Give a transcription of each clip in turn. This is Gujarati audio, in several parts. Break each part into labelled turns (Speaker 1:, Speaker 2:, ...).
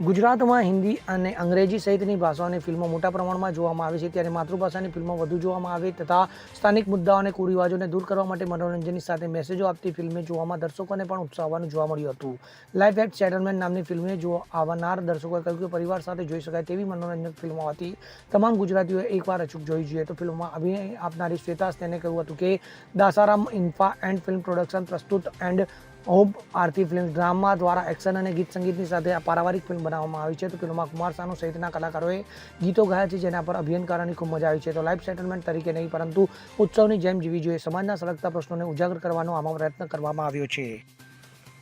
Speaker 1: ગુજરાતમાં હિન્દી અને અંગ્રેજી સહિતની ભાષાઓની ફિલ્મો મોટા પ્રમાણમાં જોવામાં આવે છે. ત્યારે માતૃભાષાની ફિલ્મો વધુ જોવામાં આવે તથા સ્થાનિક મુદ્દાઓ અને કુરિવાજોને દૂર કરવા માટે મનોરંજનની સાથે મેસેજો આપતી ફિલ્મે જોવામાં દર્શકોને પણ ઉત્સાહવાનું જોવા મળ્યું હતું. લાઈફ એટ સેટલમેન્ટ નામની ફિલ્મે જો આવનાર દર્શકોએ કહ્યું કે પરિવાર સાથે જોઈ શકાય તેવી મનોરંજક ફિલ્મો હતી. તમામ ગુજરાતીઓએ એકવાર અચૂક જોઈ જોઈએ તો ફિલ્મમાં અભિનય આપનારી શ્વેતા તેને કહ્યું હતું કે, Dasaram infra and film production પ્રસ્તુત and hope Aarti film drama દ્વારા એક્શન અને ગીત સંગીતની સાથે આ પારિવારિક ફિલ્મ બનાવવામાં આવી છે. તો ફિલ્મમાં કુમાર સાનુ સહિતના કલાકારોએ ગીતો ગાયા છે, જેના પર અભિનય કરવાની ખૂબ મજા આવી છે. તો લાઈફ સેટલમેન્ટ તરીકે નહીં, પરંતુ ઉત્સવની જેમ જીવી જોઈએ. સમાજના સળગતા પ્રશ્નોને ઉજાગર કરવાનો આમાં પ્રયત્ન કરવામાં આવ્યો છે.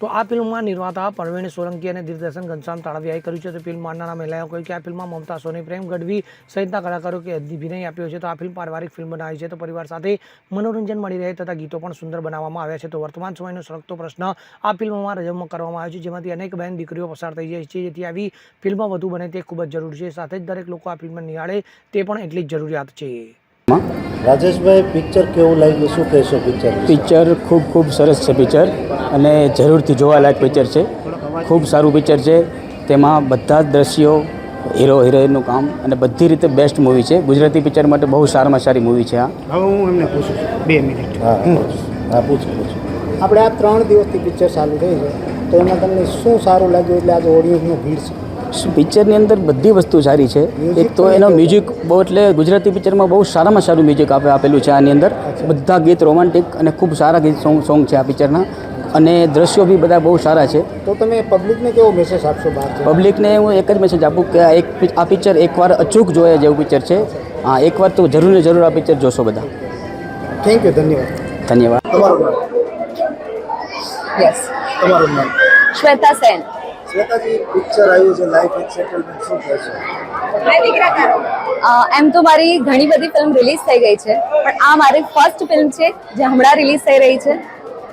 Speaker 1: તો આ ફિલ્મમાં નિર્માતા પરવીણ સોલંકી અને દિગ્દર્શન ઘનશ્યામ તાળવિયાએ કર્યું છે. તો ફિલ્મ માનનારા મહિલાઓ કહ્યું કે આ ફિલ્મમાં મમતા સોની, પ્રેમ ગઢવી સહિતના કલાકારો કે અભિનય આપ્યો છે. તો આ ફિલ્મ પારિવારિક ફિલ્મ બનાવી છે. તો પરિવાર સાથે મનોરંજન મળી રહે તથા ગીતો પણ સુંદર બનાવવામાં આવ્યા છે. તો વર્તમાન સમયનો સળગતો પ્રશ્ન આ ફિલ્મમાં રજૂ કરવામાં આવ્યો છે. જેમાંથી અનેક બહેન દીકરીઓ પસાર થઈ જાય છે. જેથી આવી ફિલ્મ વધુ બને તે ખૂબ જ જરૂરી છે. સાથે જ દરેક લોકો આ ફિલ્મ નિહાળે તે પણ એટલી જ જરૂરિયાત છે.
Speaker 2: રાજેશભાઈ પિક્ચર કેવું લાગ્યું? શું કહેશો પિક્ચર
Speaker 3: પિક્ચર ખૂબ ખૂબ સરસ છે પિક્ચર અને જરૂરથી જોવાલાયક પિક્ચર છે. ખૂબ સારું પિક્ચર છે. તેમાં બધા જ દ્રશ્યો હીરો હિરોઈનનું કામ અને બધી રીતે બેસ્ટ મૂવી છે. ગુજરાતી પિક્ચર માટે બહુ સારામાં સારી મૂવી છે આ.
Speaker 4: હવે હું એમને પૂછું છું. બે મિનિટ
Speaker 2: હા હા પૂછો પૂછો.
Speaker 4: આપણે આ ત્રણ દિવસથી પિક્ચર ચાલુ થઈ છે. તો એમાં તમને શું સારું લાગ્યું? એટલે આજે ઓડિયન્સનું ભીડ છે.
Speaker 3: પિક્ચરની અંદર બધી વસ્તુ સારી છે. એક તો એનો મ્યુઝિક બહુ એટલે ગુજરાતી પિક્ચરમાં બહુ સારામાં સારું મ્યુઝિક આપે આપેલું છે આની અંદર. બધા ગીત રોમાન્ટિક અને ખૂબ સારા ગીત સોંગ સોંગ છે આ પિક્ચરના. અને દ્રશ્યો બી બધા બહુ સારા છે.
Speaker 4: તો તમે પબ્લિકને કેવો મેસેજ આપશો
Speaker 3: પબ્લિકને હું એક જ મેસેજ આપું કે આ એક આ પિક્ચર એકવાર અચૂક જોયા જેવું પિક્ચર છે. હા એકવાર તો જરૂર ને જરૂર આ પિક્ચર જોશો બધા.
Speaker 4: થેન્ક યુ ધન્યવાદ.
Speaker 3: ધન્યવાદ.
Speaker 2: તમારું નામ?
Speaker 5: યસ
Speaker 2: તમારું નામ?
Speaker 5: શ્વેતા સેન. એમ તો મારી ઘણી બધી ફિલ્મ રિલીઝ થઈ ગઈ છે, પણ આ મારી ફર્સ્ટ ફિલ્મ છે, જે હમણાં રિલીઝ થઈ રહી છે.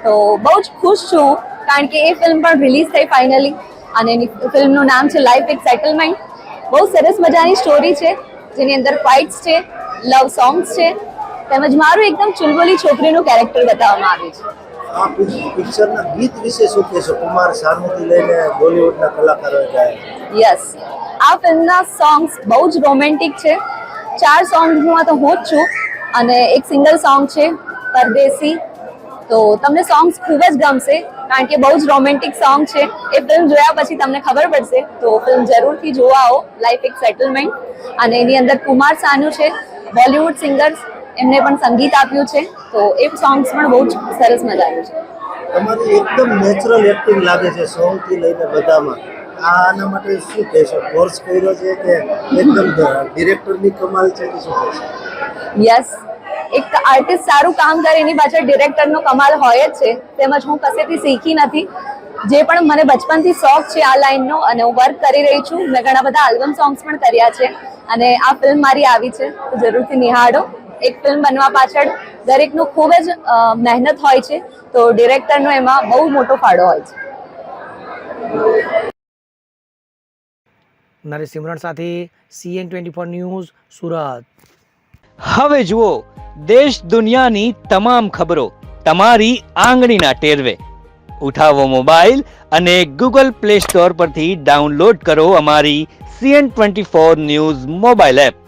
Speaker 5: તો બહુ જ ખુશ છું, કારણ કે એ ફિલ્મ પણ રિલીઝ થઈ ફાઇનલી અને એની ફિલ્મનું નામ છે લાઈફ એક સેટલમેન્ટ બહુ સરસ મજાની સ્ટોરી છે, જેની અંદર ફાઇટ્સ છે લવ સોંગ્સ છે, તેમજ મારું એકદમ ચુલબુલી છોકરીનું કેરેક્ટર બતાવવામાં આવ્યું છે.
Speaker 2: આ પિક્ચરના ગીત વિશે શું કહેશો? કુમાર સાનુથી લઈને બોલિવૂડના કલાકારો ગાય.
Speaker 5: યસ આ ફિલ્મના સોંગ્સ બહુ જ રોમેન્ટિક છે. ચાર સોંગ્સમાં તો હું જ છું અને એક સિંગલ સોંગ છે પરદેસી તો તમને સોંગ્સ ખૂબ જ ગમશે, કારણ કે બહુ જ રોમેન્ટિક સોંગ છે. એ ફિલ્મ જોયા પછી તમને ખબર પડશે, તો ફિલ્મ જરૂરથી જોવા આવો, લાઈફ એક સેટલમેન્ટ. અને એની અંદર કુમાર સાનુ છે, બોલિવૂડ સિંગર્સ એમને પણ સંગીત આપ્યું છે. તો એ સોંગ્સ પણ બહુ જ સરસ મજાનું છે.
Speaker 2: તમારી એકદમ નેચરલ એક્ટિંગ લાગે છે સોંગથી લઈને બધામાં. આના માટે શું કહેશો? કોર્સ કર્યો છે કે એકદમ ડિરેક્ટરની કમાલ છે કે શું કહેશો?
Speaker 5: યસ એક આર્ટિસ્ટ સારું કામ કરે એની પાછળ ડિરેક્ટરનો કમાલ હોય જ છે. તેમજ હું કશેથી શીખી નથી. જે પણ મને બચપનથી શોખ છે આ લાઈનનો અને હું વર્ક કરી રહી છું. મેં ઘણા બધા આલ્બમ સોંગ્સ પણ કર્યા છે. અને આ ફિલ્મ મારી આવી છે. તો જરૂરથી નિહાળો. એક ફિલ્મ બનવા પાછળ દરેકનું ખૂબ જ મહેનત હોય છે તો ડિરેક્ટરનો એમાં બહુ મોટો ફાળો હોય છે.
Speaker 1: નરેશ સિમરણ સાથે CN twenty four news Surat.
Speaker 6: હવે જુઓ દેશ દુનિયાની તમામ ખબરો તમારી આંગળીના ટેરવે. ઉઠાવો મોબાઈલ અને ગૂગલ પ્લે સ્ટોર પરથી ડાઉનલોડ કરો અમારી CN twenty four news mobile app